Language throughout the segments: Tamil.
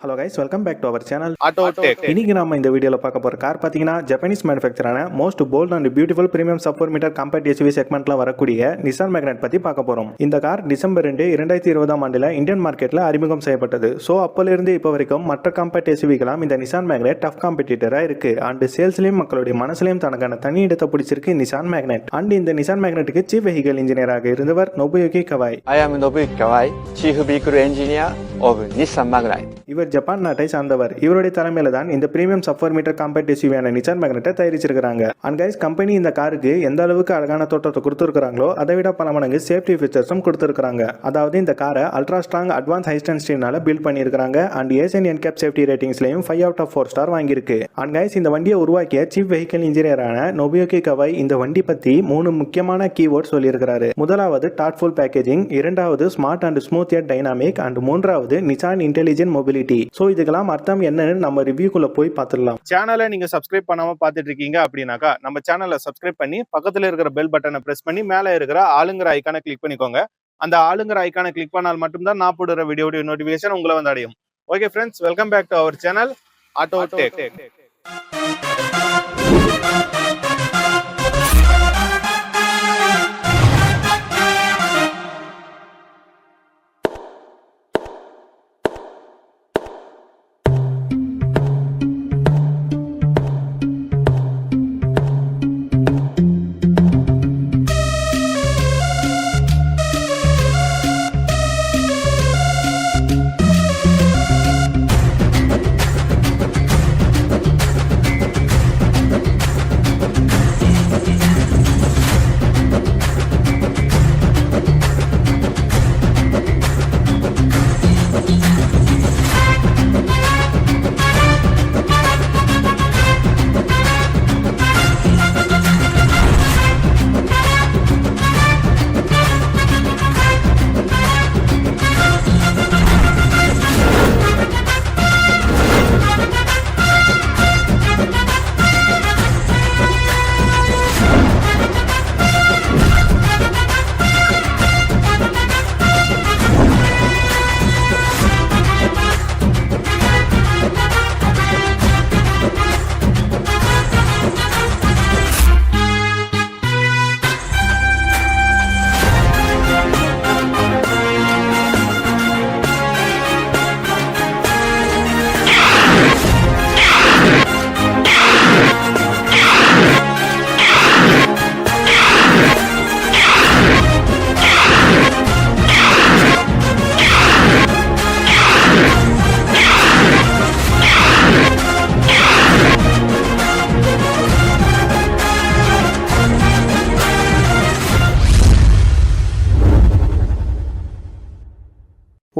Hello guys welcome back to our channel auto tech இன்னைக்கு நாம இந்த வீடியோல பார்க்க போற கார் பாத்தீங்கன்னா Japanese மேனுஃபேக்சரான most bold and beautiful premium sub four metre compact SUV செக்மெண்ட்ல வரக்கூடிய நிசான் மேக்னெட் பத்தி பார்க்க போறோம். இந்த கார் டிசம்பர் ரெண்டு இரண்டாயிரத்தி இருபதாம் ஆண்டுல இந்தியன் மார்க்கெட்ல அறிமுகம் செய்யப்பட்டது. ஸோ அப்போல இருந்து இப்போ வரைக்கும் மற்ற காம்பேக்ட் எஸ்யூவிக்கெல்லாம் இந்த நிசான் மேக்னெட் டஃப் காம்படிட்டரா இருக்கு. அண்ட் சேல்ஸ்லயும் மக்களுடைய மனசுலயும் தனக்கான தனி இடத்தை பிடிச்சிருக்கு நிசான் மேக்னெட் அண்ட் இந்த நிசான் மேக்னெட்டுக்கு சீஃப் வெஹிக்கல் இன்ஜினியராக இருந்தவர் Nobuyuki Kawai I am Nobuki Kawai, Chief Vehicle Engineer of Nissan Magnite. இவர் ஜப்பான் நாட்டை சார்ந்தவர். இவருடைய தலைமையில தான் இந்த premium sub four meter compact எஸ்யூவியான Nissan மேக்னெட்டை தயாரிச்சிருக்காங்க அண்ட் கைஸ் கம்பெனி இந்த காருக்கு எந்த அளவுக்கு அழகான தோற்றத்தை கொடுத்துருக்காங்களோ அதை விட பல மடங்கு சேஃப்டி ஃபீச்சர்ஸும் கொடுத்துருக்காங்க அதாவது இந்த காரை அல்ட்ரா ஸ்ட்ராங் அட்வான்ஸ் ஹைஸ்டன் ஸ்டீல்னால பில்ட் பண்ணியிருக்காங்க and Asian NCAP safety ரேட்டிங்ஸ்லையும் five out of four star வாங்கியிருக்கு. அண்ட் கைஸ் இந்த வண்டியை உருவாக்கிய சீஃப் வெஹிக்கல் இன்ஜினியரான நொபியோகி கவாய் இந்த வண்டி பத்தி மூணு முக்கியமான கீவேர்ட் சொல்லியிருக்கிறாரு. முதலாவது டாட்ஃபுல் பேக்கேஜிங் இரண்டாவது smart and smooth dynamic and மூன்றாவது நிசான் இன்டெலிஜென்ட் மொபிலிட்டி ஸோ இதுக்கெல்லாம் அர்த்தம் என்னன்னு நம்ம ரிவ்யூக்குள்ள போய் பார்த்துடலாம். சேனலை நீங்க சப்ஸ்கிரைப் பண்ணாம பார்த்துட்டு இருக்கீங்க அப்படின்னாக்கா நம்ம சேனலை சப்ஸ்கிரைப் பண்ணி பக்கத்துல இருக்கிற பெல் பட்டனை பிரஸ் பண்ணி மேலே இருக்கிற ஆளுங்கிற ஐக்கானை கிளிக் பண்ணிக்கோங்க. அந்த ஆளுங்கிற ஐக்கானை கிளிக் பண்ணால் மட்டும்தான் நான் போடுற வீடியோடைய நோட்டிபிகேஷன் உங்களை வந்து அடையும். Okay friends welcome back to our channel auto tech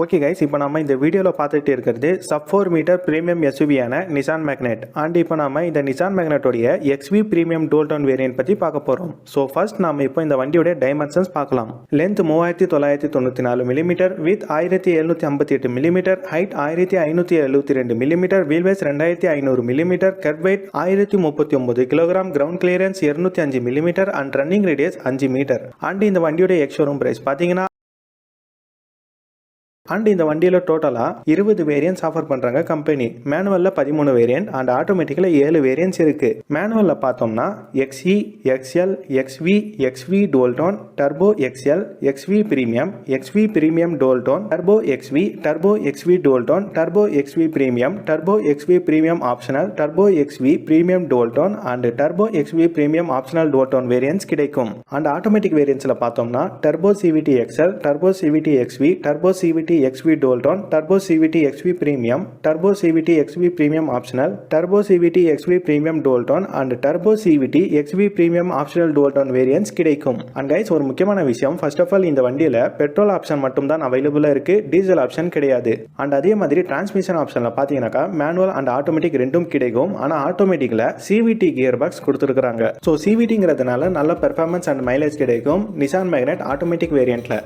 okay guys இப்போ நம்ம இந்த வீடியோவில் பார்த்துட்டு இருக்கிறது சப் ஃபோர் மீட்டர் ப்ரீமியம் எஸ்யூவியான நிசான் மேக்னெட் அண்ட் இப்போ நம்ம இந்த Nissan மேக்னெட்டோடைய XV premium dual tone variant பற்றி பார்க்க போகிறோம் ஸோ ஃபர்ஸ்ட் நாம இப்போ இந்த வண்டியோட டைமென்ஷன்ஸ் பார்க்கலாம். லென்த் மூவாயிரத்தி தொள்ளாயிரத்தி தொண்ணூற்றி நாலு மில்லிமீட்டர் வித் ஆயிரத்தி எழுநூற்றி ஐம்பத்தி எட்டு மில்லிமீட்டர் ஹைட் ஆயிரத்தி ஐநூற்றி எழுபத்தி ரெண்டு மில்லிமீட்டர் வீல்வேஸ் ரெண்டாயிரத்தி ஐநூறு மில்லிமீட்டர் கட் வெயிட் ஆயிரத்தி முப்பத்தி ஒன்பது கிலோகிராம் கிரவுண்ட் கிளியரன்ஸ் இருநூத்தி அஞ்சு மில்லிமீட்டர் அண்ட் ரன்னிங் ரேடியஸ் அஞ்சு மீட்டர் அண்ட் இந்த வண்டியோட எக்ஷோரூம் பிரைஸ் பார்த்தீங்கன்னா அண்ட் இந்த வண்டியில் டோட்டலாக இருபது வேரியன்ஸ் ஆஃபர் பண்ணுறாங்க கம்பெனி மேனுவலில் பதிமூணு வேரியன்ட் அண்ட் ஆட்டோமேட்டிக்கில் ஏழு வேரியன்ஸ் இருக்குது மேனுவலில் பார்த்தோம்னா XE XL XV XV dual tone turbo XL XV premium XV premium dual tone turbo XV turbo XV dual tone turbo XV premium turbo XV premium optional turbo XV premium dual tone and turbo XV premium optional dual tone variants கிடைக்கும். அண்ட் ஆட்டோமேட்டிக் வேரியன்ஸில் பார்த்தோம்னா turbo CVT XL turbo CVT XV turbo CVT XV dual tone turbo CVT XV premium turbo CVT XV premium optional turbo CVT XV premium dual tone and turbo CVT XV premium optional dual tone variants கிடைக்கும். அண்ட் கைஸ் ஒரு முக்கியமான விஷயம் ஃபர்ஸ்ட் ஆஃப் ஆல் இந்த வண்டியில் பெட்ரோல் ஆப்ஷன் மட்டும் தான் அவைலபிளாக இருக்கு டீசல் ஆப்ஷன் கிடையாது. அண்ட் அதே மாதிரி டிரான்ஸ்மிஷன் ஆப்ஷனில் பார்த்தீங்கன்னாக்கா மேனுவல் அண்ட் ஆட்டோமேட்டிக் ரெண்டும் கிடைக்கும். ஆனால் ஆட்டோமேட்டிக்கில் சிவிடி கியர் பாக்ஸ் கொடுத்துருக்குறாங்க. ஸோ சிவிடிங்கிறதுனால நல்ல பெர்ஃபார்மன்ஸ் அண்ட் மைலேஜ் கிடைக்கும். நிசான் மேக்னெட் ஆட்டோமேட்டிக் வேரியண்ட்டில்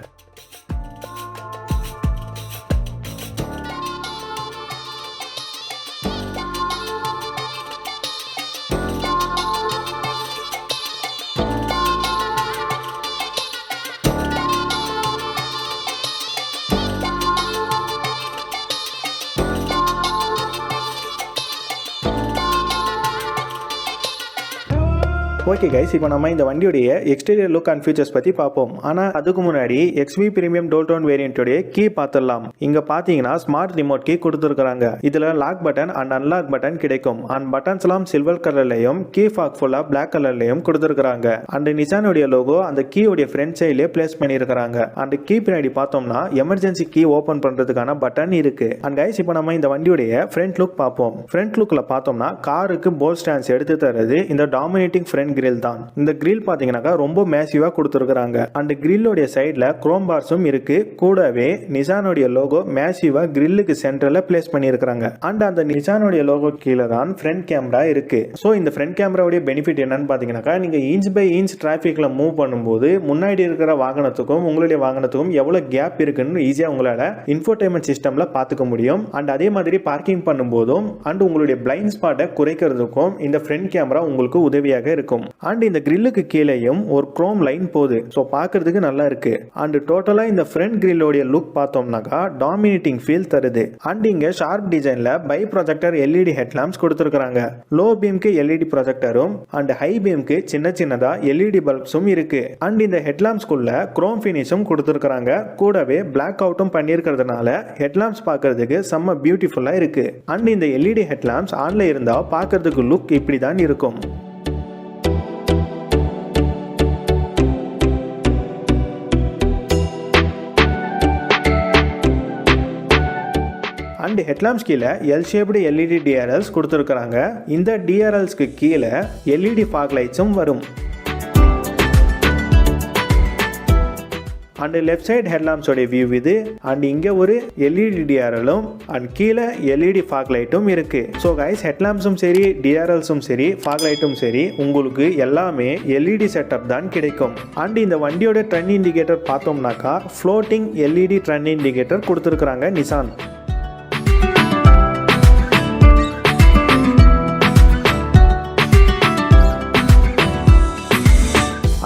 ஓகே கைஸ் இப்போ நம்ம இந்த வண்டியுடைய எக்ஸ்டீரியர் லுக் அண்ட் ஃபீச்சர்ஸ் பற்றி பார்ப்போம். ஆனால் அதுக்கு முன்னாடி எக்ஸ்வி பிரீமியம் டோல்டோன் வேரியண்ட்டுடைய கீ பார்த்துடலாம். இங்கே பார்த்தீங்கன்னா ஸ்மார்ட் ரிமோட் கீ கொடுத்துருக்காங்க இதில் lock button and unlock button கிடைக்கும். அண்ட் பட்டன்ஸ்லாம் சில்வர் கலர்லையும் கீ ஃபாக் ஃபுல்லாக பிளாக் கலர்லையும் கொடுத்துருக்காங்க அண்ட் நிசானுடைய லோகோ அந்த கீயோடைய ஃப்ரண்ட் சைட்லேயே பிளேஸ் பண்ணியிருக்கிறாங்க. அண்ட் கீ பின்னாடி பார்த்தோம்னா எமர்ஜென்சி கீ ஓப்பன் பண்ணுறதுக்கான பட்டன் இருக்கு. அண்ட் கைஸ் இப்போ நம்ம இந்த வண்டியுடைய ஃப்ரண்ட் லுக் பார்ப்போம். ஃப்ரண்ட் லுக்கில் பார்த்தோம்னா காருக்கு போல் ஸ்டாண்ட்ஸ் எடுத்து தரது இந்த டாமினேட்டிங் ஃப்ரண்ட் கிரில் தான். இந்த கிரில் பார்த்தீங்கன்னாக்கா ரொம்ப மேசிவாக கொடுத்துருக்குறாங்க. அண்ட் கிரில்லோடைய சைடில் குரோம் பார்ஸும் இருக்கு. கூடவே நிசானுடைய லோகோ மேசிவாக கிரில்லுக்கு சென்டரில் பிளேஸ் பண்ணியிருக்கிறாங்க. அண்ட் அந்த நிசானுடைய லோகோ கீழே தான் ஃப்ரண்ட் கேமரா இருக்கு. ஸோ இந்த ஃப்ரண்ட் கேமராவுடைய பெனிஃபிட் என்னன்னு பார்த்தீங்கன்னாக்கா நீங்கள் இன்ச் பை இன்ச் டிராஃபிக்கில் மூவ் பண்ணும்போது முன்னாடி இருக்கிற வாகனத்துக்கும் உங்களுடைய வாகனத்துக்கும் எவ்வளோ கேப் இருக்குன்னு ஈஸியாக உங்களால் இன்ஃபோர்டைன்மெண்ட் சிஸ்டமில் பார்த்துக்க முடியும். அண்ட் அதே மாதிரி பார்க்கிங் பண்ணும்போதும் அண்ட் உங்களுடைய பிளைண்ட் ஸ்பாட்டை குறைக்கிறதுக்கும் இந்த ஃப்ரண்ட் கேமரா உங்களுக்கு உதவியாக இருக்கும். அண்ட் இந்த கிரில்லுக்கு கீழேயும் ஒரு குரோம் லைன் போகுது. ஸோ பார்க்கறதுக்கு நல்லா இருக்கு. அண்ட் டோட்டலாக இந்த ஃப்ரண்ட் கிரில்லோடைய லுக் பார்த்தோம்னாக்கா டாமினேட்டிங் ஃபீல் தருது. அண்ட் இங்கே ஷார்ப் டிசைனில் பை ப்ரொஜெக்டர் எல்இடி ஹெட்லாம்ப்ஸ் கொடுத்துருக்காங்க லோ பீம்க்கு எல்இடி ப்ரொஜெக்டரும் அண்ட் ஹை பீம்க்கு சின்ன சின்னதாக எல்இடி பல்ப்ஸும் இருக்கு. அண்ட் இந்த ஹெட்லாம்ப்ஸ்குள்ள குரோம் ஃபினிஷும் கொடுத்துருக்காங்க கூடவே பிளாக் அவுட்டும் பண்ணியிருக்கிறதுனால ஹெட்லாம்ப்ஸ் பார்க்கறதுக்கு செம்ம பியூட்டிஃபுல்லாக இருக்கு. அண்ட் இந்த எல்இடி ஹெட்லாம்ப்ஸ் ஆன்ல இருந்தால் பார்க்கறதுக்கு லுக் இப்படி தான் இருக்கும். அண்ட் ஹெட்லாம்ஸ் கீழே எல் ஷேப்டு எல்இடி டிஆர்எல்ஸ் கொடுத்துருக்குறாங்க. இந்த டிஆர்எல்ஸ்க்கு கீழே எல்இடி ஃபாக் லைட்ஸும் வரும். அண்ட் லெஃப்ட் சைடு ஹெட்லாம்ஸோடைய வியூ இது. அண்ட் இங்கே ஒரு எல்இடி டிஆர்எலும் அண்ட் கீழே எல்இடி ஃபாக் லைட்டும் இருக்குது ஸோ கைஸ் ஹெட்லாம்ஸும் சரி டிஆர்எல்ஸும் சரி ஃபாக் லைட்டும் சரி உங்களுக்கு எல்லாமே எல்இடி செட்டப் தான் கிடைக்கும். அண்ட் இந்த வண்டியோட ட்ரெண்ட் இண்டிகேட்டர் பார்த்தோம்னாக்கா ஃப்ளோட்டிங் எல்இடி ட்ரெண்ட் இண்டிகேட்டர் கொடுத்துருக்குறாங்க நிசான்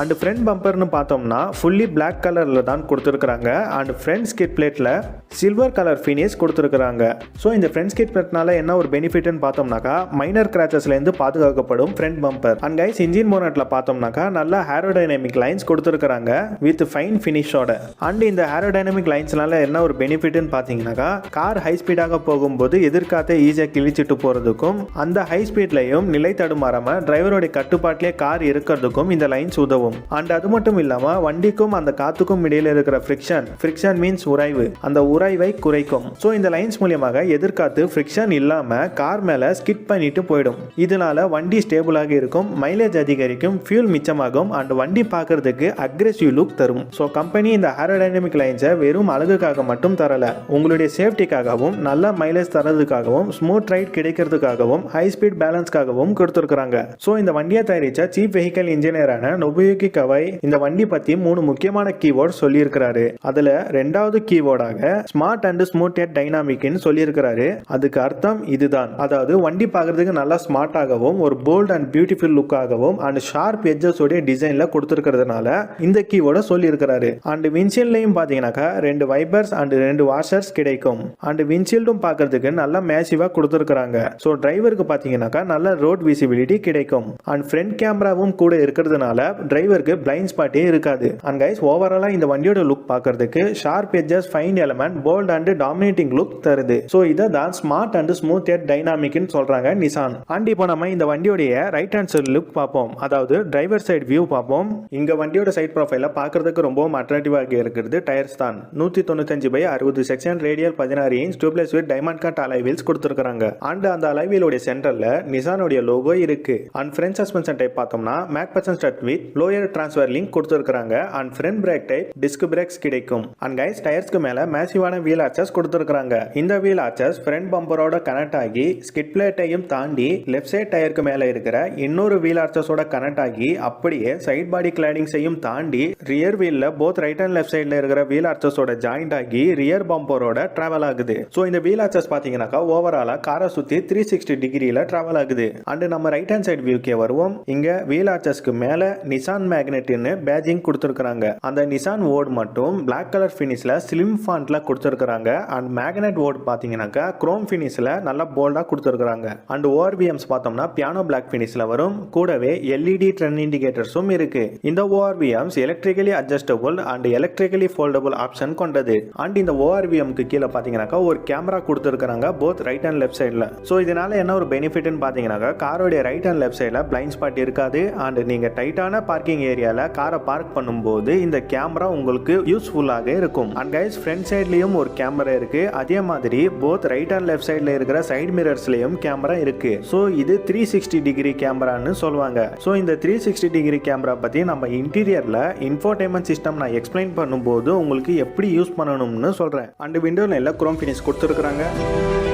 அண்ட் ஃப்ரண்ட் பம்பர்னு பார்த்தோம்னா ஃபுல்லி பிளாக் கலரில் தான் கொடுத்துருக்குறாங்க. அண்ட் ஃப்ரண்ட் ஸ்கிட் பிளேட்டில் சில்வர் கலர் ஃபினிஷ் கொடுத்துருக்குறாங்க. ஸோ இந்த ஃப்ரண்ட் ஸ்கிட் பிளேட்னால என்ன ஒரு பெனிஃபிட்னு பார்த்தோம்னாக்கா மைனர் கிராச்சஸ்லேருந்து பாதுகாக்கப்படும் front bumper and guys engine மோனட்டில் பார்த்தோம்னாக்கா நல்ல ஹேரோடைனமிக் லைன்ஸ் கொடுத்துருக்குறாங்க வித் ஃபைன் ஃபினிஷோட அண்ட் இந்த ஹேரோடைனமிக் லைன்ஸ்னால என்ன ஒரு பெனிஃபிட்னு பார்த்தீங்கன்னாக்கா கார் ஹை ஸ்பீடாக போகும்போது எதிர்காத்த ஈஸியாக கிழிச்சிட்டு போகிறதுக்கும் அந்த ஹை ஸ்பீட்லையும் நிலை தடுமாறாமல் டிரைவருடைய கட்டுப்பாட்டிலே கார் இருக்கிறதுக்கும் இந்த லைன்ஸ் உதவும். அண்ட் அது மட்டும் இல்லாமல் வண்டிக்கும் அந்த காத்துக்கும் இடையில இருக்கிற ஃப்ரிக்ஷன் ஃப்ரிக்ஷன் மீன்ஸ் உராய்வு அந்த உராய்வை குறைக்கும். ஸோ இந்த லைன்ஸ் மூலியமாக எதிர்காத்து ஃப்ரிக்ஷன் இல்லாமல் கார் மேலே ஸ்கிட் பண்ணிட்டு போயிடும். இதனால வண்டி ஸ்டேபிளாக இருக்கும் மைலேஜ் அதிகரிக்கும் ஃபியூல் மிச்சமாகும் அண்ட் வண்டி பார்க்கறதுக்கு அக்ரெசிவ் லுக் தரும். ஸோ கம்பெனி இந்த ஹேரோடைனமிக் லைன்ஸை வெறும் அழகுக்காக மட்டும் தரல. உங்களுடைய சேஃப்டிக்காகவும் நல்ல மைலேஜ் தரதுக்காகவும் ஸ்மூத் ரைட் கிடைக்கிறதுக்காகவும் ஹை ஸ்பீட் பேலன்ஸ்க்காகவும் கொடுத்துருக்காங்க ஸோ இந்த வண்டியை தயாரிச்ச சீப் வெஹிக்கல் இன்ஜினியரான நொபுயுகி கவாய் இந்த வண்டி பத்தி மூணு முக்கியமான கீவேர்ட் சொல்லியிருக்கிறாரு. அதுல ரெண்டாவது கீவேர்டாக ஸ்மார்ட் அண்ட் ஸ்மூத் எட் டைனாமிக்னு சொல்லியிருக்கிறாரு. அதுக்கு அர்த்தம் இதுதான். அதாவது வண்டி பார்க்கறதுக்கு நல்லா ஸ்மார்ட்டாகவும் ஒரு போல்ட் அண்ட் பியூட்டிஃபுல் லுக்காகவும் அண்ட் ஷார்ப் எட்ஜஸ் உடைய டிசைன்ல கொடுத்துருக்கிறதுனால இந்த கீவேர்டை சொல்லியிருக்கிறாரு. அண்ட் விண்ட்ஷீல்ட்லையும் பார்த்தீங்கன்னாக்கா ரெண்டு வைபர்ஸ் அண்ட் ரெண்டு வாஷர்ஸ் கிடைக்கும். அண்ட் விண்ட்ஷீல்டும் பார்க்கறதுக்கு நல்லா மேசிவாக கொடுத்துருக்குறாங்க. ஸோ டிரைவருக்கு பார்த்தீங்கன்னாக்கா நல்ல ரோட் விசிபிலிட்டி கிடைக்கும். அண்ட் ஃப்ரண்ட் கேமராவும் கூட இருக்கிறதுனால டிரைவர் டிரைவருக்கு பிளைண்ட் ஸ்பாட்டே இருக்காது. அண்ட் கைஸ் ஓவராலாக இந்த வண்டியோட லுக் பார்க்கறதுக்கு sharp edges fine element bold and dominating look தருது. ஸோ இதை தான் ஸ்மார்ட் அண்ட் ஸ்மூத் எட் டைனாமிக்னு சொல்றாங்க நிசான் அண்ட் இப்போ நம்ம இந்த வண்டியோடைய ரைட் ஹேண்ட் சைடு லுக் பார்ப்போம். அதாவது டிரைவர் சைடு வியூ பார்ப்போம். இங்க வண்டியோட சைட் ப்ரொஃபைல பார்க்கறதுக்கு ரொம்பவும் அட்ராக்டிவாக இருக்கிறது டயர்ஸ் தான். நூற்றி தொண்ணூத்தஞ்சு பை அறுபது செக்ஷன் ரேடியல் பதினாறு inch tubeless with diamond cut alloy wheels கொடுத்துருக்காங்க அண்ட் அந்த அலை வீலோடைய சென்டர்ல நிசானுடைய லோகோ இருக்கு. அண்ட் ஃப்ரண்ட் சஸ்பென்ஷன் டைப் பார்த்தோம்னா McPherson strut with lower transfer link கொடுத்துருக்காங்க and front brake type disc brakes கிடைக்கும். அண்ட் கைஸ் டயர்ஸ்க்கு மேல மேசிவான வீல் ஆச்சஸ் கொடுத்துருக்காங்க இந்த வீல் ஆச்சஸ் ஃப்ரண்ட் பம்பரோட கனெக்ட் ஆகி ஸ்கிட் பிளேட்டையும் தாண்டி லெஃப்ட் சைட் டயருக்கு மேல இருக்கிற இன்னொரு வீல் ஆச்சஸோட கனெக்ட் ஆகி அப்படியே சைட் பாடி கிளாடிங்ஸையும் தாண்டி ரியர் வீல்ல போத் ரைட் அண்ட் லெஃப்ட் சைட்ல இருக்கிற வீல் ஆச்சஸோட ஜாயிண்ட் ஆகி ரியர் பம்பரோட டிராவல் ஆகுது. ஸோ இந்த வீல் ஆச்சஸ் பாத்தீங்கன்னாக்கா ஓவராலா காரை சுத்தி த்ரீ சிக்ஸ்டி டிகிரியில டிராவல் ஆகுது. அண்ட் நம்ம ரைட் ஹேண்ட் சைடு வியூக்கே வருவோம். இங்க வீல் ஆச்சஸ்க்கு மேல நிசான் மேக்னெட்னு பேஜிங் கொடுத்துருக்குறாங்க. அந்த நிசான் ஓர்டு மட்டும் பிளாக் கலர் ஃபினிஷில் ஸ்லிம் ஃபாண்ட்ல கொடுத்துருக்குறாங்க. அண்ட் மேக்னெட் ஓர்டு பார்த்தீங்கன்னாக்கா குரோம் ஃபினிஷில் நல்லா போல்டாக கொடுத்துருக்காங்க அண்ட் ஓஆர்பிஎம்ஸ் பார்த்தோம்னா பியானோ பிளாக் ஃபினிஷில் வரும். கூடவே எல்இடி ட்ரெண்ட் இண்டிகேட்டர்ஸும் இருக்கு. இந்த ORVMs electrically adjustable and electrically foldable option கொண்டது. அண்ட் இந்த ஓஆர்பிஎம்க்கு கீழே பார்த்தீங்கன்னாக்கா ஒரு கேமரா கொடுத்துருக்காங்க போத் ரைட் அண்ட் லெஃப்ட் சைடில் ஸோ இதனால என்ன ஒரு பெனிஃபிட்னு பார்த்தீங்கன்னாக்கா காரோடைய ரைட் அண்ட் லெஃப்ட் சைடில் பிளைண்ட் ஸ்பாட் இருக்காது. அண்ட் நீங்கள் டைட்டான பார்க்கிங் ஏரியாவில் காரை பார்க் பண்ணும்போது இந்த கேமரா உங்களுக்கு யூஸ்ஃபுல்லாக இருக்கும். அண்ட் கைஸ் ஃப்ரண்ட் சைட்லேயும் ஒரு கேமரா இருக்கு. அதே மாதிரி போத் ரைட் அண்ட் லெஃப்ட் சைடில் இருக்கிற சைடு மிரர்ஸ்லையும் கேமரா இருக்கு. ஸோ இது த்ரீ சிக்ஸ்டி டிகிரி கேமரான்னு சொல்லுவாங்க. ஸோ இந்த த்ரீ சிக்ஸ்டி டிகிரி கேமரா பற்றி நம்ம இன்டீரியரில் இன்ஃபோர்டைன்மெண்ட் சிஸ்டம் நான் எக்ஸ்பிளைன் பண்ணும்போது உங்களுக்கு எப்படி யூஸ் பண்ணணும்னு சொல்கிறேன் அண்ட் விண்டோவில் எல்லாம் குரோம் ஃபினிஷ் கொடுத்துருக்குறாங்க.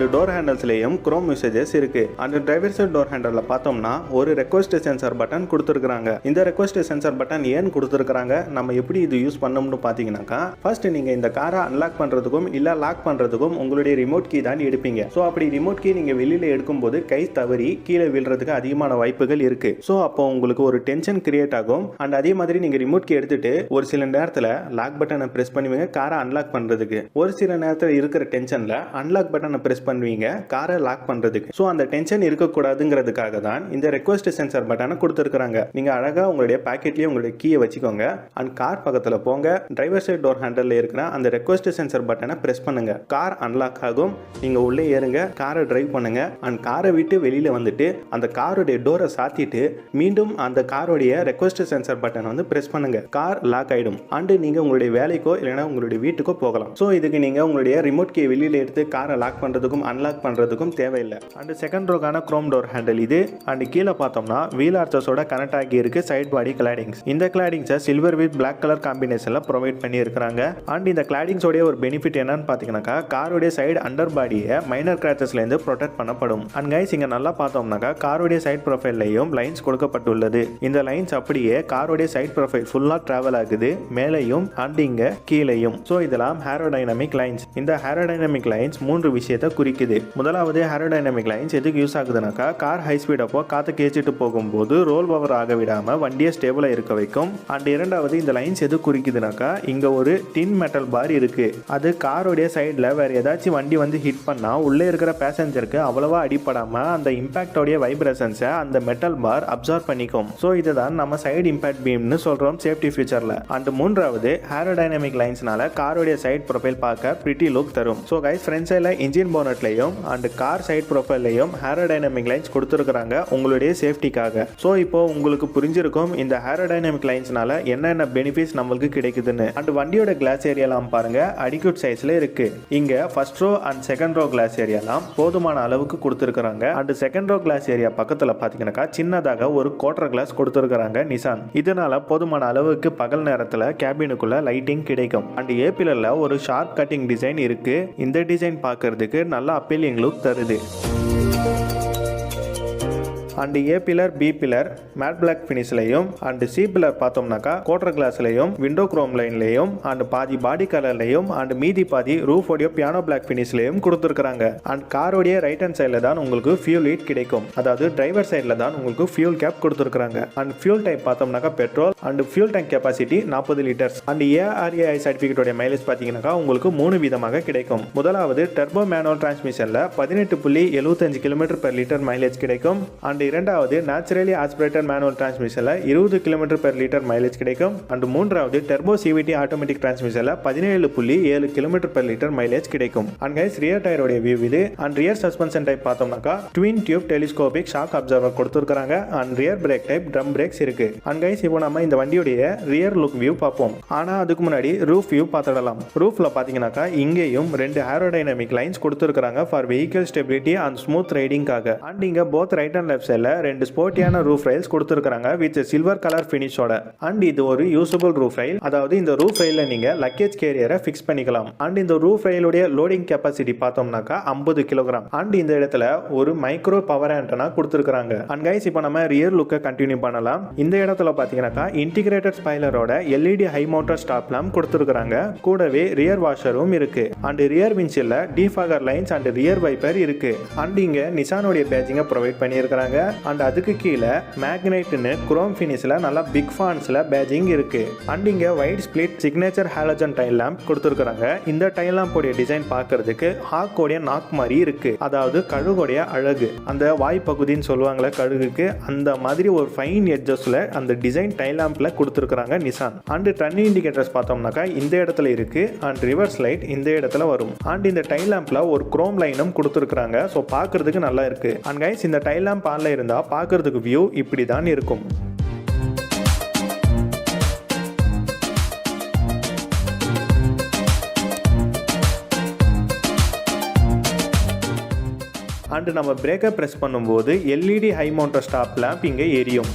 அண்ட் டோர் ஹேண்டில்ஸ்லேயும் குரோம் யூசேஜஸ் இருக்கு. அண்ட் டிரைவர் சைட் டோர் ஹேண்டலில் பார்த்தோம்னா ஒரு ரெக்வஸ்ட் சென்சார் பட்டன் கொடுத்துருக்காங்க இந்த ரெக்வஸ்ட் சென்சார் பட்டன் ஏன் கொடுத்துருக்காங்க நம்ம எப்படி இது யூஸ் பண்ணோம்னு பார்த்தீங்கன்னாக்கா ஃபர்ஸ்ட் நீங்கள் இந்த காரை அன்லாக் பண்ணுறதுக்கும் இல்லை லாக் பண்ணுறதுக்கும் உங்களுடைய ரிமோட் கீ தான் எடுப்பீங்க. ஸோ அப்படி ரிமோட் கீ நீங்கள் வெளியில் எடுக்கும்போது கை தவறி கீழே விழுறதுக்கு அதிகமான வாய்ப்புகள் இருக்கு. ஸோ அப்போ உங்களுக்கு ஒரு டென்ஷன் கிரியேட் ஆகும். அண்ட் அதே மாதிரி நீங்கள் ரிமோட் கீ எடுத்துட்டு ஒரு சில நேரத்தில் லாக் பட்டனை ப்ரெஸ் பண்ணுவீங்க காரை அன்லாக் பண்ணுறதுக்கு ஒரு சில நேரத்தில் இருக்கிற டென்ஷனில் அன்லாக் பட்டனை ப்ரெஸ் பண்ணுவீங்க காரை லாக் பண்ணுறதுக்கு ஸோ அந்த டென்ஷன் இருக்கக்கூடாதுங்கிறதுக்காக தான் இந்த ரெக்வஸ்ட் சென்சார் பட்டனை கொடுத்துருக்காங்க நீங்கள் அழகாக உங்களுடைய பாக்கெட்லேயே உங்களுடைய கீயை வச்சுக்கோங்க. அண்ட் கார் பக்கத்தில் போங்க. டிரைவர் சைட் டோர் ஹேண்டலில் இருக்கிற அந்த ரெக்வஸ்ட் சென்சார் பட்டனை ப்ரெஸ் பண்ணுங்க. கார் அன்லாக் ஆகும். நீங்கள் உள்ளே ஏறுங்க. காரை டிரைவ் பண்ணுங்க. அண்ட் காரை விட்டு வெளியில் வந்துட்டு அந்த காருடைய டோரை சாத்திட்டு மீண்டும் அந்த காருடைய ரெக்வஸ்ட் சென்சார் பட்டனை வந்து ப்ரெஸ் பண்ணுங்க. கார் லாக் ஆயிடும். அண்டு நீங்கள் உங்களுடைய வேலைக்கோ இல்லைன்னா உங்களுடைய வீட்டுக்கோ போகலாம். ஸோ இதுக்கு நீங்கள் உங்களுடைய ரிமோட் கீ வெளியில் எடுத்து காரை லாக் பண்ணுறதுக்கும் அன்லாக் பண்ணுறதுக்கும் தேவையில்லை. அண்ட் செகண்ட் ரோக்கான க்ரோம் டோர் ஹேண்டில் இது. அண்ட் கீழே பார்த்தோம்னா வீல் ஆர்ச்சஸோட கனெக்ட் ஆகி இருக்கு சைட் பாடி கிளாடிங்ஸ் இந்த கிளாடிங்ஸை சில்வர் வித் பிளாக் கலர் காம்பினேஷனில் ப்ரொவைட் பண்ணி இருக்கிறாங்க அண்ட் இந்த கிளாடிங்ஸோடைய ஒரு பெனிஃபிட் என்னன்னு பார்த்தீங்கன்னாக்கா காருடைய சைடு அண்டர் பாடியை மைனர் கிராச்சஸ்லேருந்து ப்ரொடெக்ட் பண்ணப்படும். அண்ட் கைஸ் இங்கே நல்லா பார்த்தோம்னாக்கா காரோடைய சைட் ப்ரொஃபைல்லையும் லைன்ஸ் கொடுக்கப்பட்டுள்ளது. இந்த லைன்ஸ் அப்படியே காருடைய சைட் ப்ரொஃபைல் ஃபுல்லாக ட்ராவல் ஆகுது. மேலேயும் அண்ட் இங்கே கீழேயும். ஸோ இதெல்லாம் ஹேரோடைனமிக் லைன்ஸ் இந்த ஹேரோடைனமிக் லைன்ஸ் மூன்று விஷயத்தை பிடிக்குது முதலாவது ஹேரோடைனமிக் லைன்ஸ் எதுக்கு யூஸ் ஆகுதுனாக்கா கார் ஹை ஸ்பீட் அப்போ காற்று கேச்சிட்டு போகும்போது ரோல் பவர் ஆக விடாம வண்டியை ஸ்டேபிளாக இருக்க வைக்கும். அண்ட் இரண்டாவது இந்த லைன்ஸ் எது குறிக்குதுனாக்கா இங்க ஒரு டின் மெட்டல் பார் இருக்கு. அது காரோடைய சைடில் வேற ஏதாச்சும் வண்டி வந்து ஹிட் பண்ணா உள்ளே இருக்கிற பேசஞ்சருக்கு அவ்வளவா அடிப்படாம அந்த இம்பாக்டோடைய வைப்ரேஷன்ஸை அந்த மெட்டல் பார் அப்சர்வ் பண்ணிக்கும். ஸோ இதுதான் நம்ம சைடு இம்பாக்ட் பீம்னு சொல்றோம் சேஃப்டி ஃபியூச்சர்ல அண்ட் மூன்றாவது ஹேரோடைனமிக் லைன்ஸ்னால காரோடைய சைட் ப்ரொஃபைல் பார்க்க பிரிட்டி லுக் தரும். ஸோ கைஸ் ஃப்ரண்ட் சைடில் இன்ஜின் போனட்லையும் அண்ட் கார் சைட் ப்ரொஃபைல்லையும் ஹேரோடைனமிக் லைன்ஸ் கொடுத்துருக்காங்க உங்களுடைய சேஃப்டிக்காக ஸோ இப்போ உங்களுக்கு புரிஞ்சிருக்கும் இந்த ஹேரோடைனமிக் லைன்ஸ்னால என்னென்ன பெனிஃபிட்ஸ் நம்மளுக்கு கிடைக்குதுன்னு. அண்ட் வண்டியோட கிளாஸ் ஏரியாலாம் பாருங்க அடிக்யூட் சைஸ்ல இருக்கு. இங்க first row and second row glass ஏரியாலாம் போதுமான அளவுக்கு கொடுத்துருக்குறாங்க. And second row glass area பக்கத்துல பார்த்தீங்கன்னாக்கா சின்னதாக ஒரு குவார்டர் கிளாஸ் கொடுத்துருக்குறாங்க நிசான் இதனால போதுமான அளவுக்கு பகல் நேரத்துல கேபினுக்குள்ள லைட்டிங் கிடைக்கும். அண்ட் ஏ ஒரு ஷார்ப் கட்டிங் டிசைன் இருக்கு. இந்த டிசைன் பார்க்கிறதுக்கு நல்ல அப்பீல் எங்களுக்கு தருது. And A pillar B pillar matte black ஃபினிஷ்லையும் and C pillar பார்த்தோம்னாக்கா கோட்டர் கிளாஸ்லையும் விண்டோ குரோம் லைன்லையும் அண்ட் பாதி பாடி கலர்லையும் அண்ட் மீதி பாதி ரூஃபோடைய பியானோ பிளாக் ஃபினிஷ்லையும் கொடுத்துருக்காங்க அண்ட் காரோடைய ரைட் ஹேண்ட் சைடில் தான் உங்களுக்கு ஃபியூல் ஹீட் கிடைக்கும். அதாவது டிரைவர் சைடில் தான் உங்களுக்கு ஃபியூல் கேப் கொடுத்துருக்காங்க அண்ட் ஃபியூல் டைப் பார்த்தோம்னாக்கா petrol and fuel tank capacity நாற்பது லிட்டர்ஸ் அண்ட் ஏஆர்ஏஐ சர்டிஃபிகேட்டோட மைலேஜ் பார்த்தீங்கன்னாக்கா உங்களுக்கு மூணு விதமாக கிடைக்கும். முதலாவது டர்போ மேனுவல் டிரான்ஸ்மிஷனில் பதினெட்டு புள்ளி எழுபத்தஞ்சு கிலோமீட்டர் பெர் லிட்டர் மைலேஜ் கிடைக்கும். அண்ட் இரண்டாவது நேச்சுரலி ஆஸ்பிரேட்டட் மேனுவல் டிரான்ஸ்மிஷனில் இருபது கிலோமீட்டர் பெர் லிட்டர் மைலேஜ் கிடைக்கும். அண்ட் மூன்றாவது டெர்போ சிவிடி ஆட்டோமேட்டிக் டிரான்ஸ்மிஷனில் பதினேழு புள்ளி ஏழு கிலோமீட்டர் பெர் லிட்டர் மைலேஜ் கிடைக்கும். அண்ட் கைஸ் ரியர் டயரோட வியூ இது. அண்ட் ரியர் சஸ்பென்ஷன் டைப் பார்த்தோம்னாக்கா twin tube telescopic shock absorber கொடுத்துருக்காங்க and rear brake type drum brakes இருக்கு. அண்ட் கைஸ் இப்போ நம்ம இந்த வண்டியுடைய ரியர் லுக் வியூ பார்ப்போம். ஆனா அதுக்கு முன்னாடி ரூஃப் வியூ பார்த்துடலாம். ரூஃப்ல பாத்தீங்கன்னாக்கா இங்கேயும் ரெண்டு ஏரோடைனமிக் லைன்ஸ் கொடுத்துருக்காங்க for vehicle stability and smooth ரைடிங்காக and இங்க போத் ரைட் அண்ட் லெஃப்ட் செல்ல ரெண்டு ஸ்போர்ட்டியான ரூஃப் ரைல்ஸ் கொடுத்துருக்காங்க வித் சில்வர் கலர் ஃபினிஷோட அண்ட் இது ஒரு யூசபிள் ரூஃப் ரயில் அதாவது இந்த ரூஃப் ரயில நீங்க லக்கேஜ் கேரியரை ஃபிக்ஸ் பண்ணிக்கலாம். அண்ட் இந்த ரூஃப் ரயிலுடைய லோடிங் கெப்பாசிட்டி பார்த்தோம்னாக்கா ஐம்பது கிலோகிராம் அண்ட் இந்த இடத்துல ஒரு மைக்ரோ பவர் ஆண்டனா கொடுத்துருக்காங்க அண்ட் கைஸ் இப்போ நம்ம ரியர் லுக்கை கண்டினியூ பண்ணலாம். இந்த இடத்துல பார்த்தீங்கன்னாக்கா integrated ஸ்பைலரோட LED high mounted stop lamp கொடுத்துருக்காங்க கூடவே ரியர் வாஷரும் இருக்கு. And rear வின்சில் defogger lines and rear wiper இருக்கு. அண்ட் இங்க நிசானுடைய பேஜிங்கை ப்ரொவைட் பண்ணியிருக்கிறாங்க. அண்ட் அதுக்கு கீழே மேக்னைட்னு குரோம் ஃபினிஷில் நல்லா பிக் ஃபான்ஸில் பேஜிங் இருக்கு. அண்ட் இங்கே white split signature halogen tail lamp கொடுத்துருக்குறாங்க. இந்த டைல் லேம்போடைய டிசைன் பார்க்கறதுக்கு ஹாக்கோடைய நாக் மாதிரி இருக்கு. அதாவது கழுகுடைய அழகு. அந்த வாய் பகுதின்னு சொல்லுவாங்களே கழுகுக்கு அந்த மாதிரி ஒரு ஃபைன் எட்ஜஸ்ல அந்த டிசைன் டைல் லேம்ப்ல கொடுத்துருக்குறாங்க நிசான் அண்ட் டர்ன் இண்டிகேட்டர்ஸ் பார்த்தோம்னாக்கா இந்த இடத்துல இருக்கு. அண்ட் ரிவர்ஸ் லைட் இந்த இடத்துல வரும். அண்ட் இந்த டைல் லேம்ப்ல ஒரு குரோம் லைனும் கொடுத்துருக்காங்க ஸோ பார்க்கறதுக்கு நல்லா இருக்கு. அண்ட் கைஸ் இந்த டைல் லேம்ப் ஆன்ல இருந்தா பார்க்கறதுக்கு வியூ இப்படி தான் இருக்கும். அண்டு நம்ம பிரேக்கை ப்ரெஸ் பண்ணும்போது LED high mounted stop lamp இங்கே எரியும்.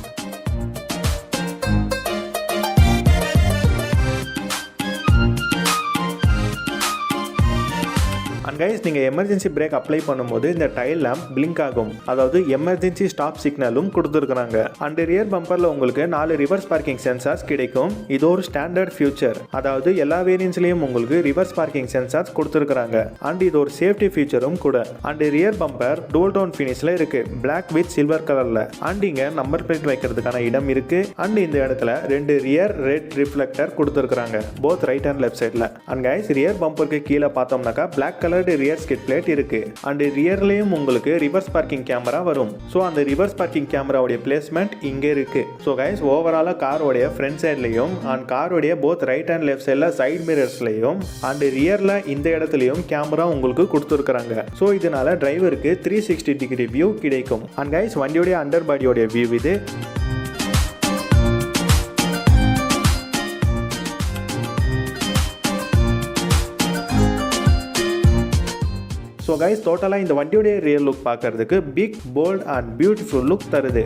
கைஸ் நீங்கள் எமர்ஜென்சி பிரேக் அப்ளை பண்ணும்போது இந்த டைல் லேம்ப் பிளிங்க் ஆகும். அதாவது எமர்ஜென்சி ஸ்டாப் சிக்னலும் கொடுத்துருக்குறாங்க. அண்ட் ரியர் பம்பரில் உங்களுக்கு நாலு ரிவர்ஸ் பார்க்கிங் சென்சார்ஸ் கிடைக்கும். இது ஒரு ஸ்டாண்டர்ட் ஃபியூச்சர் அதாவது எல்லா வேரியன்ஸ்லையும் உங்களுக்கு ரிவர்ஸ் பார்க்கிங் சென்சார்ஸ் கொடுத்துருக்குறாங்க. அண்ட் இது ஒரு சேஃப்டி ஃபீச்சரும் கூட. And rear bumper dull down ஃபினிஷில் இருக்கு. பிளாக் வித் சில்வர் கலரில் அண்ட் இங்கே நம்பர் பிளேட் வைக்கிறதுக்கான இடம் இருக்கு. அண்ட் இந்த இடத்துல ரெண்டு ரியர் ரெட் ரிஃப்ளெக்டர் கொடுத்துருக்குறாங்க. போத் ரைட் அண்ட் லெஃப்ட் சைடில் அண்ட் கைஸ் ரியர் பம்பருக்கு கீழே பார்த்தோம்னாக்கா black colour coloured rear skid plate இருக்கு. அண்ட் ரியர்லேயும் உங்களுக்கு ரிவர்ஸ் பார்க்கிங் கேமரா வரும். ஸோ அந்த ரிவர்ஸ் பார்க்கிங் கேமராவுடைய பிளேஸ்மெண்ட் இங்கே இருக்கு. ஸோ கைஸ் ஓவராலாக காரோடைய ஃப்ரண்ட் சைட்லையும் அண்ட் காரோடைய போத் ரைட் அண்ட் லெஃப்ட் சைடில் சைட் மிரர்ஸ்லையும் அண்ட் ரியரில் இந்த இடத்துலையும் கேமரா உங்களுக்கு கொடுத்துருக்குறாங்க. ஸோ இதனால டிரைவருக்கு த்ரீ சிக்ஸ்டி டிகிரி வியூ கிடைக்கும். அண்ட் கைஸ் வண்டியோடைய அண்டர் பாடியோடைய வியூ இது. ஸோ கைஸ் டோட்டலாக இந்த வண்டியுடைய ரியல் லுக் பார்க்கறதுக்கு big bold and beautiful look தருது.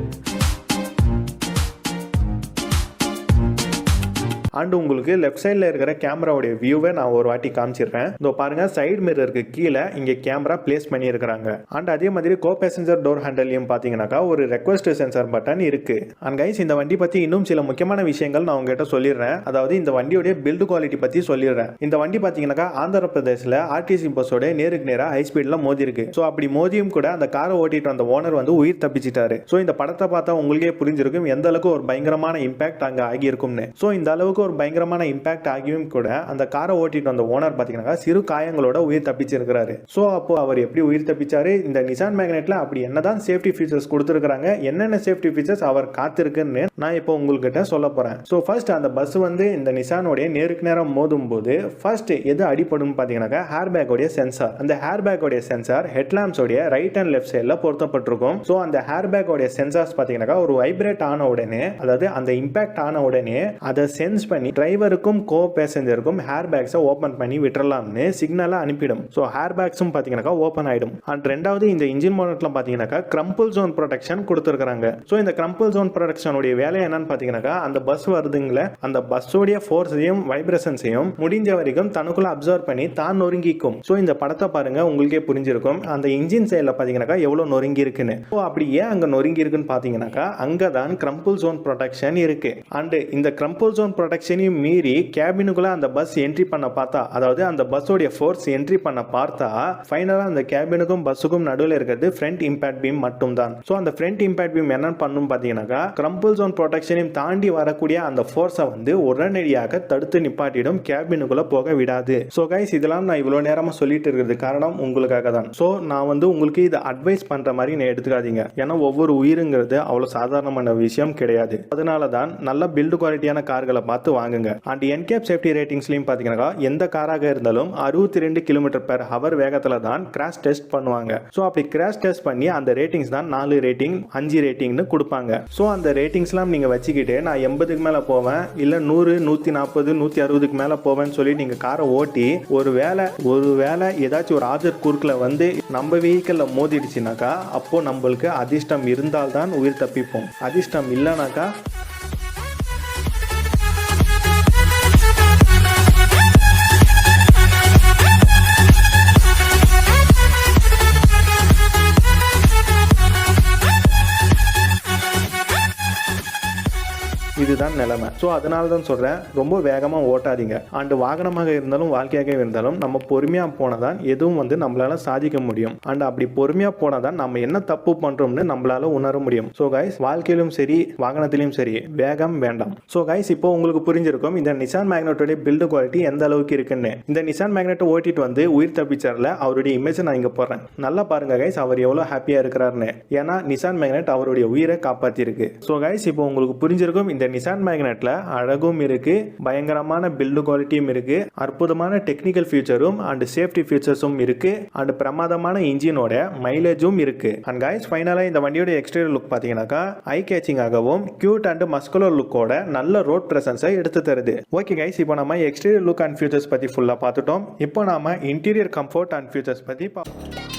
அண்ட் உங்களுக்கு லெஃப்ட் சைடில் இருக்கிற கேமராவுடைய வியூவை நான் ஒரு வாட்டி காமிச்சிடுறேன். இதோ பாருங்க சைடு மிரருக்கு கீழே இங்கே கேமரா பிளேஸ் பண்ணியிருக்கிறாங்க. அண்ட் அதே மாதிரி கோ பேசஞ்சர் டோர் ஹேண்டல்லையும் பார்த்தீங்கன்னாக்கா ஒரு ரெக்வஸ்ட் சென்சார் பட்டன் இருக்கு. அண்ட் கைஸ் இந்த வண்டி பற்றி இன்னும் சில முக்கியமான விஷயங்கள் நான் உங்ககிட்ட சொல்லிடுறேன். அதாவது இந்த வண்டியோடைய பில்டு குவாலிட்டி பற்றி சொல்லிடுறேன். இந்த வண்டி பார்த்தீங்கன்னாக்கா ஆந்திர பிரதேசில் ஆர்டிசி பஸ்ஸோட நேருக்கு நேராக ஹை ஸ்பீடில் மோதி இருக்கு ஸோ அப்படி மோதியும் கூட அந்த காரை ஓட்டிட்டு வந்த ஓனர் வந்து உயிர் தப்பிச்சிட்டாரு. ஸோ இந்த படத்தை பார்த்தா உங்களுக்கே புரிஞ்சிருக்கும் எந்த அளவுக்கு ஒரு பயங்கரமான இம்பாக்ட் அங்கே ஆகியிருக்கும்னு. ஸோ இந்த அளவுக்கு ஒரு பயங்கரமான இம்பாக்ட் ஆகியும் கூட அந்த காரை ஓட்டிட்டு வந்த ஓனர் பார்த்தீங்கன்னா சிறு காயங்களோட உயிர் தப்பிச்சிருக்கிறாரு. ஸோ அப்போ அவர் எப்படி உயிர் தப்பிச்சாரு? இந்த நிசான் மேக்னெட்ல அப்படி என்னதான் சேஃப்டி ஃபீச்சர்ஸ் கொடுத்துருக்காங்க என்னென்ன சேஃப்டி ஃபீச்சர்ஸ் அவர் காத்திருக்குன்னு நான் இப்போ உங்கள்கிட்ட சொல்ல போறேன். ஸோ ஃபர்ஸ்ட் அந்த பஸ் வந்து இந்த நிசானோடைய நேருக்கு நேரம் மோதும் போது ஃபர்ஸ்ட் எது அடிப்படும் பார்த்தீங்கன்னாக்கா ஹேர் பேக்கோடைய சென்சார் அந்த ஹேர் பேக்கோடைய சென்சார் ஹெட்லாம்ஸோடைய ரைட் அண்ட் லெஃப்ட் சைடில் பொருத்தப்பட்டிருக்கும். ஸோ அந்த ஹேர் பேக்கோடைய சென்சார்ஸ் பார்த்தீங்கன்னாக்கா ஒரு வைப்ரேட் ஆன உடனே அதாவது அந்த இம்பாக்ட் ஆன உடனே அதை சென்ஸ் பண்ணி டிரைவருக்கும் கோ பேசஞ்சருக்கும் ஹேர் பேக்ஸை ஓப்பன் பண்ணி விட்டுறலாம்னு சிக்னலை அனுப்பிடும். ஸோ ஹேர் பேக்ஸும் பார்த்தீங்கன்னாக்கா ஓப்பன் ஆயிடும். அண்ட் ரெண்டாவது இந்த இன்ஜின் மோனட்ல பார்த்தீங்கன்னாக்கா கிரம்பிள் ஜோன் ப்ரொடெக்ஷன் கொடுத்துருக்காங்க ஸோ இந்த கிரம்பிள் ஜோன் ப்ரொடெக்ஷனுடைய வேலை என்னன்னு பார்த்தீங்கன்னாக்கா அந்த பஸ் வருதுங்களே அந்த பஸ்ஸோடைய ஃபோர்ஸையும் வைப்ரேஷன்ஸையும் முடிஞ்ச வரைக்கும் தனக்குள்ள அப்சர்வ் பண்ணி தான் நொறுங்கிக்கும். ஸோ இந்த படத்தை பாருங்க உங்களுக்கே புரிஞ்சிருக்கும். அந்த இன்ஜின் சைடில் பார்த்தீங்கன்னாக்கா எவ்வளோ நொறுங்கி இருக்குன்னு ஸோ அப்படி ஏன் அங்கே நொறுங்கி இருக்குன்னு பார்த்தீங்கன்னாக்கா அங்கே தான் கிரம்பிள் ஜோன் ப்ரொடெக்ஷன் இருக்கு. அண்ட் இந்த கிரம்பிள் ஜோன் ப்ரொடெக்ஷனையும் மீறி கேபினுக்குள்ள அந்த பஸ் என்ட்ரி பண்ண பார்த்தா அதாவது அந்த பஸ்ஸோடைய ஃபோர்ஸ் என்ட்ரி பண்ண பார்த்தா ஃபைனலாக அந்த கேபினுக்கும் பஸ்ஸுக்கும் நடுவில் இருக்கிறது ஃப்ரண்ட் இம்பாக்ட் பீம் மட்டும் தான் ஸோ அந்த ஃப்ரண்ட் இம்பாக்ட் பீம் என்ன பண்ணும் பார்த்தீங்கன்னாக்கா கிரம்பிள் ஜோன் ப்ரொடெக்ஷனையும் தாண்டி வரக்கூடிய அந்த ஃபோர்ஸை வந்து உடனடியாக தடுத்து நிப்பாட்டிடும் கேபினுக்குள்ள போக விடாது. ஸோ கைஸ் இதெல்லாம் நான் இவ்வளோ நேரமாக சொல்லிட்டு இருக்கிறது காரணம் உங்களுக்காக தான். ஸோ நான் வந்து உங்களுக்கு இதை அட்வைஸ் பண்ணுற மாதிரி நான் எடுத்துக்காதீங்க. ஏன்னா ஒவ்வொரு உயிருங்கிறது அவ்வளோ சாதாரணமான விஷயம் கிடையாது. அதனால தான் நல்ல பில்டு குவாலிட்டியான கார்களை பார்த்து வாங்குங்க. அண்ட் என்கேப் சேஃப்டி ரேட்டிங்ஸ்லையும் பார்த்தீங்கன்னா எந்த காராக இருந்தாலும் அறுபத்தி ரெண்டு கிலோமீட்டர் பெர் ஹவர் வேகத்தில் தான் கிராஷ் டெஸ்ட் பண்ணுவாங்க. ஸோ அப்படி கிராஷ் டெஸ்ட் பண்ணி அந்த ரேட்டிங்ஸ் தான் நாலு ரேட்டிங் அஞ்சு ரேட்டிங்னு கொடுப்பாங்க. ஸோ அந்த ரேட்டிங்ஸ்லாம் நீங்கள் வச்சுக்கிட்டு நான் எண்பதுக்கு மேலே போவேன் இல்லை நூறு நூற்றி நாற்பது நூற்றி அறுபதுக்கு மேலே போவேன்னு சொல்லி நீங்கள் காரை ஓட்டி ஒரு வேலை ஒரு வேலை ஏதாச்சும் ஒரு ஆஜர் குறுக்கில் வந்து நம்ம வெஹிக்கிளில் மோதிடுச்சுனாக்கா அப்போ நம்மளுக்கு அதிர்ஷ்டம் இருந்தால்தான் உயிர் தப்பிப்போம். அதிர்ஷ்டம் இல்லைனாக்கா இதுதான் நிலைமை. ஸோ அதனால தான் சொல்கிறேன் ரொம்ப வேகமாக ஓட்டாதீங்க. அண்டு வாகனமாக இருந்தாலும் வாழ்க்கையாக இருந்தாலும் நம்ம பொறுமையாக போனால் தான் எதுவும் வந்து நம்மளால சாதிக்க முடியும். அண்ட் அப்படி பொறுமையாக போனால் தான் நம்ம என்ன தப்பு பண்ணுறோம்னு நம்மளால உணர முடியும். ஸோ கைஸ் வாழ்க்கையிலும் சரி வாகனத்திலும் சரி வேகம் வேண்டாம். ஸோ கைஸ் இப்போ உங்களுக்கு புரிஞ்சிருக்கும் இந்த நிசான் மேக்னெட்டோட பில்டு குவாலிட்டி எந்த அளவுக்கு இருக்குன்னு. இந்த நிசான் மேக்னெட்டை ஓட்டிட்டு வந்து உயிர் தப்பிச்சார்ல அவருடைய இமேஜை நான் இங்கே போடுறேன். நல்லா பாருங்க கைஸ் அவர் எவ்வளோ ஹாப்பியாக இருக்கிறாருன்னு. ஏன்னா நிசான் மேக்னெட் அவருடைய உயிரை காப்பாற்றிருக்கு ஸோ கைஸ் இப்போ உங்களுக்கு புரிஞ்சிருக்கும் இந்த நிசான் மேக்னெட்டில் அழகும் இருக்கு பயங்கரமான பில்டு குவாலிட்டியும் இருக்கு அற்புதமான டெக்னிக்கல் ஃபியூச்சரும் அண்ட் சேஃப்டி ஃபியூச்சர்ஸும் இருக்கு அண்ட் பிரமாதமான இன்ஜினோட மைலேஜும் இருக்கு. அண்ட் கைஸ் ஃபைனலாக இந்த வண்டியோட எக்ஸ்டீரியர் லுக் பார்த்தீங்கன்னாக்கா ஐ கேச்சிங்காகவும் கியூட் அண்ட் மஸ்குலர் லுக்கோட நல்ல ரோட் பிரசன்ஸை எடுத்து தருது. ஓகே கைஸ் இப்போ நம்ம எக்ஸ்டீரியர் லுக் அண்ட் ஃபியூச்சர்ஸ் பற்றி ஃபுல்லாக பார்த்துட்டோம். இப்போ நாம இன்டீரியர் கம்ஃபர்ட் அண்ட் ஃபியூச்சர்ஸ் பற்றி பார்ப்போம்